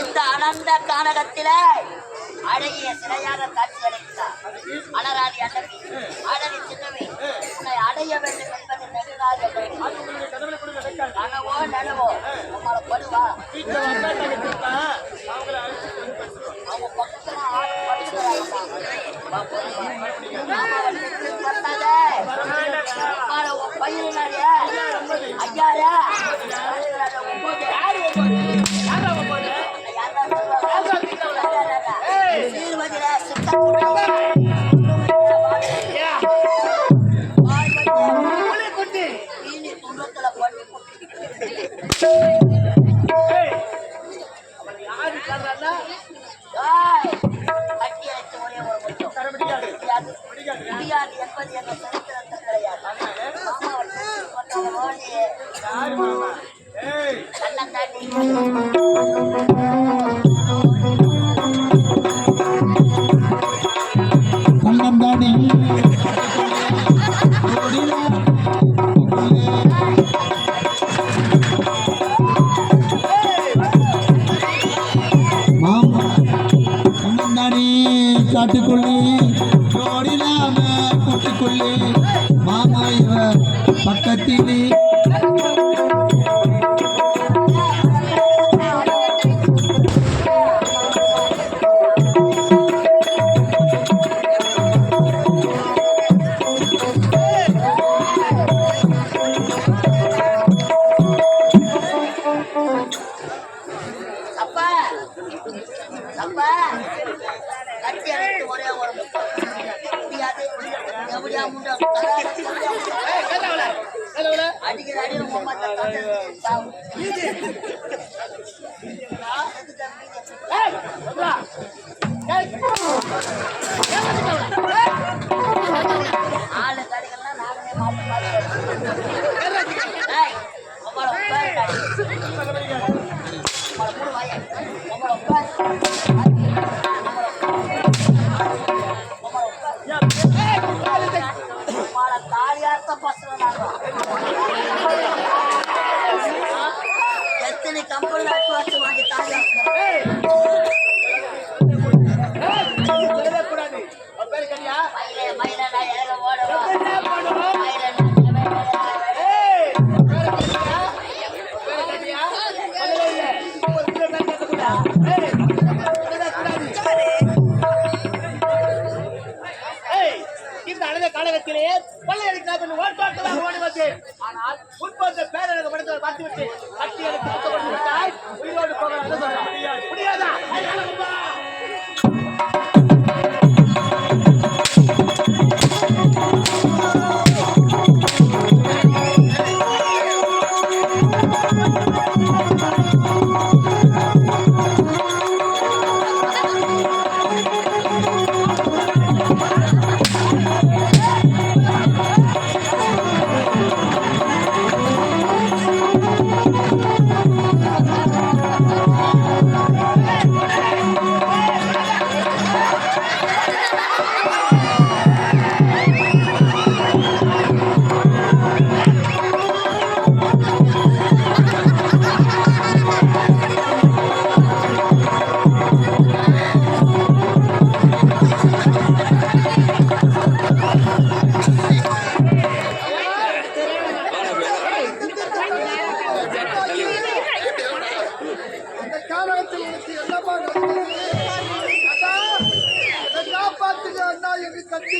இந்த அனந்த கானகத்தில அழகிய சிலையாக காட்சி அளித்தார். அனராணி அழகி அழகி சின்னவி உன்னை அடைய வேண்டும் என்பது நெடுநாள் கனவோ நனவோ உங்களை படுவா அவங்க பக்கத்துல ஆள் படுக்கிறாங்க Yeah. காட்டுக்குள்ளே ஜோடிலாம கூட்டுக்குள்ளே மாமா பக்கத்திலே Thank you. அடிக்கிற ni kampung lah tu semua kita அந்த காலகத்தில் எனக்கு என்னமா நடந்தது? அண்ணா, என்னை காப்பாத்துங்க அண்ணா என்று கத்தி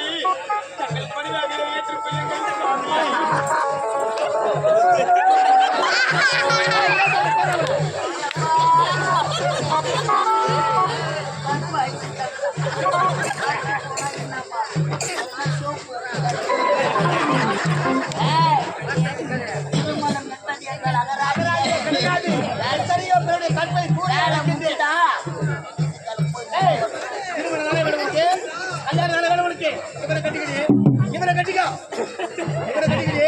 இவரை கட்டிக்கிட்டு இவரை கட்டிக்கா. இவரை கட்டிக்கிட்டு.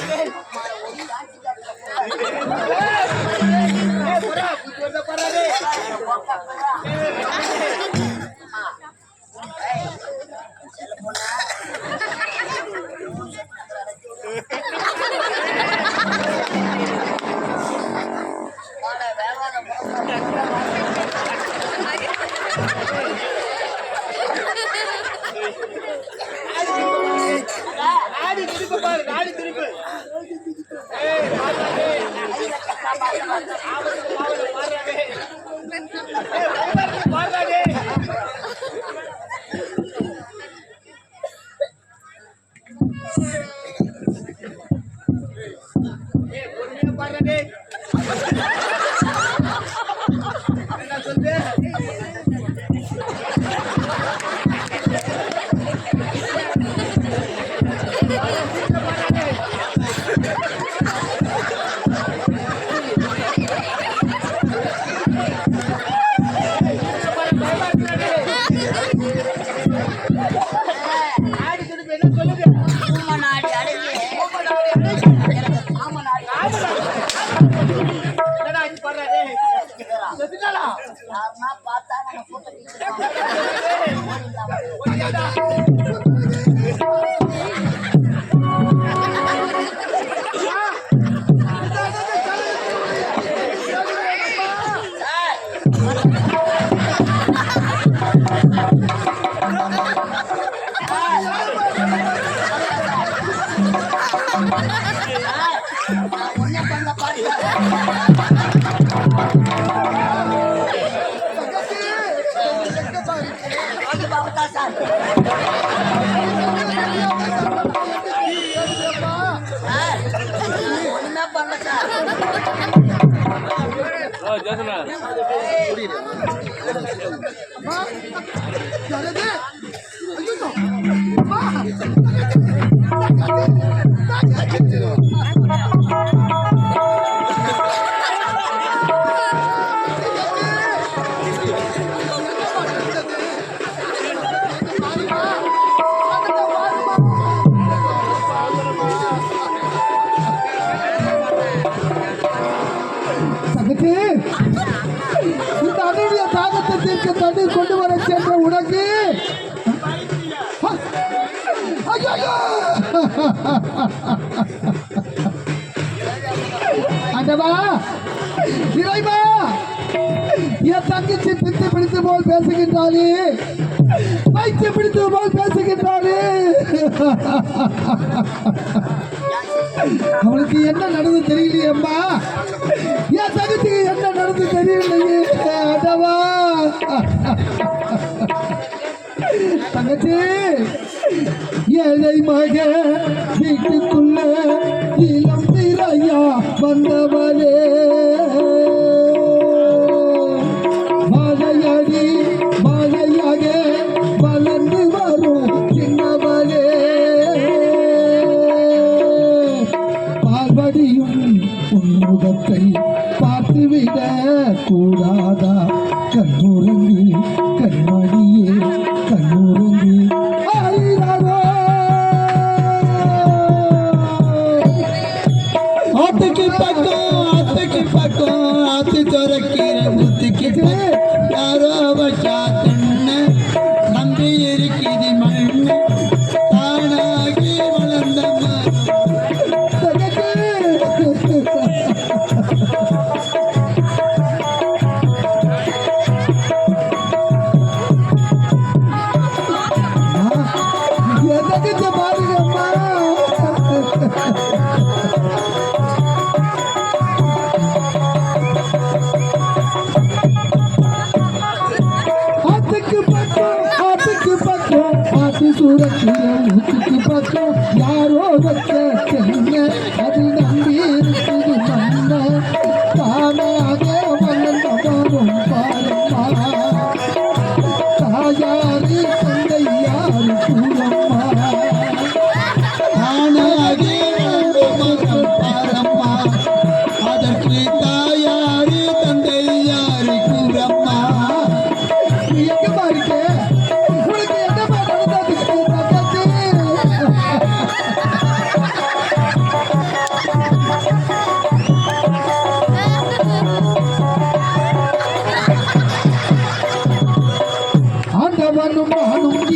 nivel. ஜெசனா கிணத்திற்கு தண்ணீர் கொண்டு வர சென்ற உனக்கு. அண்டவா! இறைவா! என் தங்கச்சி பித்து பிடித்து போல் பேசுகின்றாளே. பைத்து பிடித்தது போல் பேசுகின்றாளே. அவளுக்கு என்ன நடந்து தெரியலையேம்மா? என் தங்கச்சிக்கு என்ன நடந்து தெரியலையே? தங்கச்சி ஏழை மக வீட்டுக்குள்ள இளம் பிறையா வந்தவளே. கூடாதா கண்ணுறங்கி கண்மணி பவனும் மகனும்